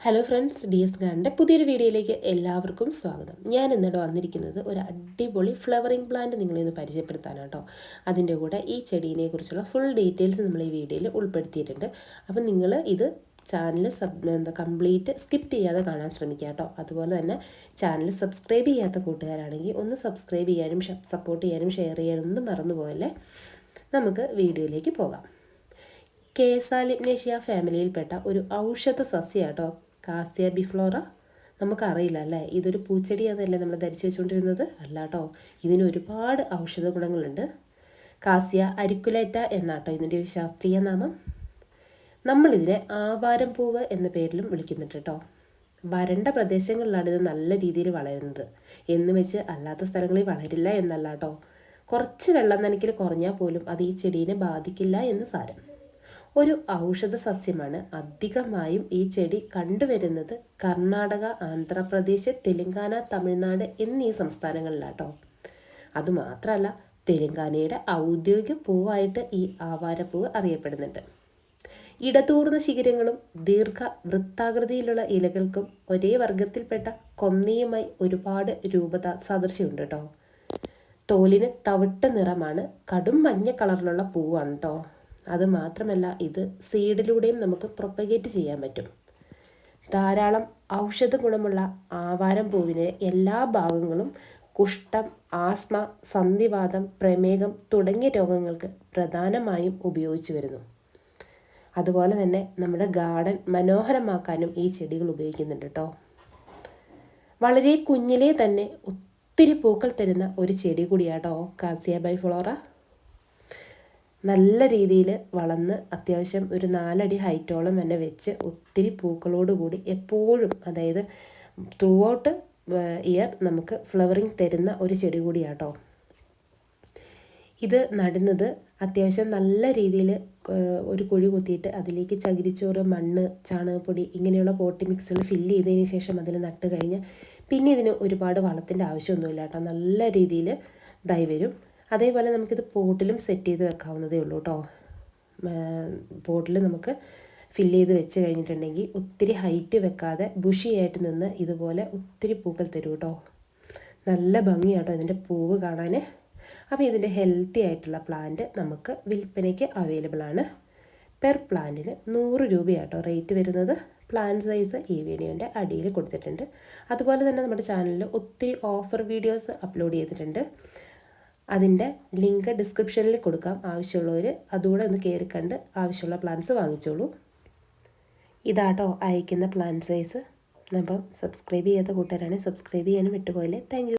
Hello friends D S ഗാന്റെ പുതിയൊരു വീഡിയോയിലേക്ക് എല്ലാവർക്കും സ്വാഗതം. ഞാൻ ഇന്നിടെ വന്നിരിക്കുന്നത് ഒരു അടിപൊളി ഫ്ലവറിംഗ് പ്ലാന്റ് നിങ്ങളെ ഒന്ന് പരിചയപ്പെടുത്താനാണ് കേട്ടോ. അതിന്റെ കൂടെ ഈ ചെടീനെ കുറിച്ചുള്ള ഫുൾ ഡീറ്റെയിൽസ് നമ്മൾ ഈ വീഡിയോയിൽ ഉൾപ്പെടുത്തിയിട്ടുണ്ട്. അപ്പം നിങ്ങൾ ഇത് ചാനൽ സബ് എന്താ കംപ്ലീറ്റ് സ്കിപ്പ് ചെയ്യാതെ കാണാൻ ശ്രമിക്കുക കേട്ടോ. അതുപോലെ തന്നെ ചാനൽ സബ്സ്ക്രൈബ് ചെയ്യാത്ത കൂട്ടുകാരാണെങ്കിൽ ഒന്ന് സബ്സ്ക്രൈബ് ചെയ്യാനും സപ്പോർട്ട് ചെയ്യാനും ഷെയർ ചെയ്യാനും ഒന്നും മറന്നുപോയല്ലേ നമുക്ക് വീഡിയോയിലേക്ക് പോകാം. കേസാലിഗ്നേഷ്യ ഫാമിലിയിൽപ്പെട്ട ഒരു ഔഷധ സസ്യാട്ടോ കാസിയ ബിഫ്ലോറ. നമുക്കറിയില്ല അല്ലേ ഇതൊരു പൂച്ചെടിയാണെന്നല്ലേ നമ്മൾ ധരിച്ചു വെച്ചുകൊണ്ടിരുന്നത് അല്ല കേട്ടോ ഇതിന് ഒരുപാട് ഔഷധ ഗുണങ്ങളുണ്ട്. കാസിയ അരിക്കുലേറ്റ എന്നാട്ടോ ഇതിന്റെ ഒരു ശാസ്ത്രീയ നാമം. നമ്മളിതിനെ ആവാരം പൂവ് എന്ന പേരിലും വിളിക്കുന്നുണ്ട് കേട്ടോ. വരണ്ട പ്രദേശങ്ങളിലാണ് ഇത് നല്ല രീതിയിൽ വളരുന്നത്. എന്ന് വെച്ച് അല്ലാത്ത സ്ഥലങ്ങളിൽ വളരില്ല എന്നല്ല കേട്ടോ. കുറച്ച് വെള്ളം നനയ്ക്കൽ കുറഞ്ഞാൽ പോലും അത് ഈ ചെടീനെ ബാധിക്കില്ല എന്ന് സാരം. ഒരു ഔഷധ സസ്യമാണ് അധികമായും ഈ ചെടി കണ്ടുവരുന്നത് കർണാടക ആന്ധ്രാപ്രദേശ് തെലങ്കാന തമിഴ്നാട് എന്നീ സംസ്ഥാനങ്ങളിലാട്ടോ. അതുമാത്രമല്ല തെലങ്കാനയുടെ ഔദ്യോഗിക പൂവായിട്ട് ഈ ആവാരപ്പൂവ് അറിയപ്പെടുന്നുണ്ട്. ഇടതൂർന്ന ശിഖരങ്ങളും ദീർഘ വൃത്താകൃതിയിലുള്ള ഇലകൾക്കും ഒരേ വർഗത്തിൽപ്പെട്ട കൊന്നയുമായി ഒരുപാട് രൂപത സദൃശ്യമുണ്ട് കേട്ടോ തോലിന് തവിട്ട നിറമാണ് കടും മഞ്ഞ കളറിലുള്ള പൂവാണ് കേട്ടോ അത് മാത്രമല്ല ഇത് സീഡിലൂടെയും നമുക്ക് പ്രൊപ്പഗേറ്റ് ചെയ്യാൻ പറ്റും. ധാരാളം ഔഷധ ഗുണമുള്ള ആവാരം പൂവിന് എല്ലാ ഭാഗങ്ങളും കുഷ്ഠം ആസ്മ സന്ധിവാദം പ്രമേഹം തുടങ്ങിയ രോഗങ്ങൾക്ക് പ്രധാനമായും ഉപയോഗിച്ചു വരുന്നു. അതുപോലെ തന്നെ നമ്മുടെ ഗാർഡൻ മനോഹരമാക്കാനും ഈ ചെടികൾ ഉപയോഗിക്കുന്നുണ്ട് കേട്ടോ വളരെ കുഞ്ഞിലേ തന്നെ ഒത്തിരി പൂക്കൾ തരുന്ന ഒരു ചെടി കൂടിയാട്ടോ കാസിയ ബൈ ഫ്ലോറ. നല്ല രീതിയിൽ വളർന്ന് അത്യാവശ്യം ഒരു നാലടി ഹൈറ്റോളം തന്നെ വെച്ച് ഒത്തിരി പൂക്കളോടുകൂടി എപ്പോഴും അതായത് ത്രൂ ഔട്ട് ഇയർ നമുക്ക് ഫ്ലവറിങ് തരുന്ന ഒരു ചെടി കൂടിയാട്ടോ. ഇത് നടുന്നത് അത്യാവശ്യം നല്ല രീതിയിൽ ഒരു കുഴി കുത്തിയിട്ട് അതിലേക്ക് ചകിരിച്ചോറ് മണ്ണ് ചാണകപ്പൊടി ഇങ്ങനെയുള്ള പോട്ടി മിക്സുകൾ ഫില്ല് ചെയ്തതിന് ശേഷം അതിൽ നട്ട് കഴിഞ്ഞ് പിന്നെ ഇതിന് ഒരുപാട് വളത്തിന്റെ ആവശ്യമൊന്നുമില്ല കേട്ടോ നല്ല രീതിയിൽ ഇതായി അതേപോലെ നമുക്കിത് പോട്ടിലും സെറ്റ് ചെയ്ത് വെക്കാവുന്നതേ ഉള്ളൂ കേട്ടോ പോട്ടിൽ നമുക്ക് ഫില്ല് ചെയ്ത് വെച്ച് കഴിഞ്ഞിട്ടുണ്ടെങ്കിൽ ഒത്തിരി ഹൈറ്റ് വെക്കാതെ ബുഷിയായിട്ട് നിന്ന് ഇതുപോലെ ഒത്തിരി പൂക്കൾ തരും കേട്ടോ നല്ല ഭംഗിയാട്ടോ ഇതിന്റെ പൂവ് കാണാൻ അപ്പോൾ ഇതിന്റെ ഹെൽത്തി ആയിട്ടുള്ള പ്ലാന്റ് നമുക്ക് വിൽപ്പനയ്ക്ക് അവൈലബിൾ ആണ്. പെർ പ്ലാന്റിന് നൂറ് രൂപയാട്ടോ റേറ്റ് വരുന്നത്. പ്ലാൻ സൈസ് ഈ വീഡിയോന്റെ അടിയിൽ കൊടുത്തിട്ടുണ്ട്. അതുപോലെ തന്നെ നമ്മുടെ ചാനലിൽ ഒത്തിരി ഓഫർ വീഡിയോസ് അപ്ലോഡ് ചെയ്തിട്ടുണ്ട്. അതിന്റെ ലിങ്ക് ഡിസ്ക്രിപ്ഷനിൽ കൊടുക്കാം ആവശ്യമുള്ളവർ അതുകൂടെ ഒന്ന് കയറി കണ്ട് ആവശ്യമുള്ള പ്ലാൻസ് വാങ്ങിച്ചോളൂ. ഇതാട്ടോ അയക്കുന്ന പ്ലാൻ സൈസ് അപ്പം സബ്സ്ക്രൈബ് ചെയ്യാത്ത കൂട്ടുകാരാണെങ്കിൽ സബ്സ്ക്രൈബ് ചെയ്യാനും വിട്ടുപോയില്ലേ. താങ്ക്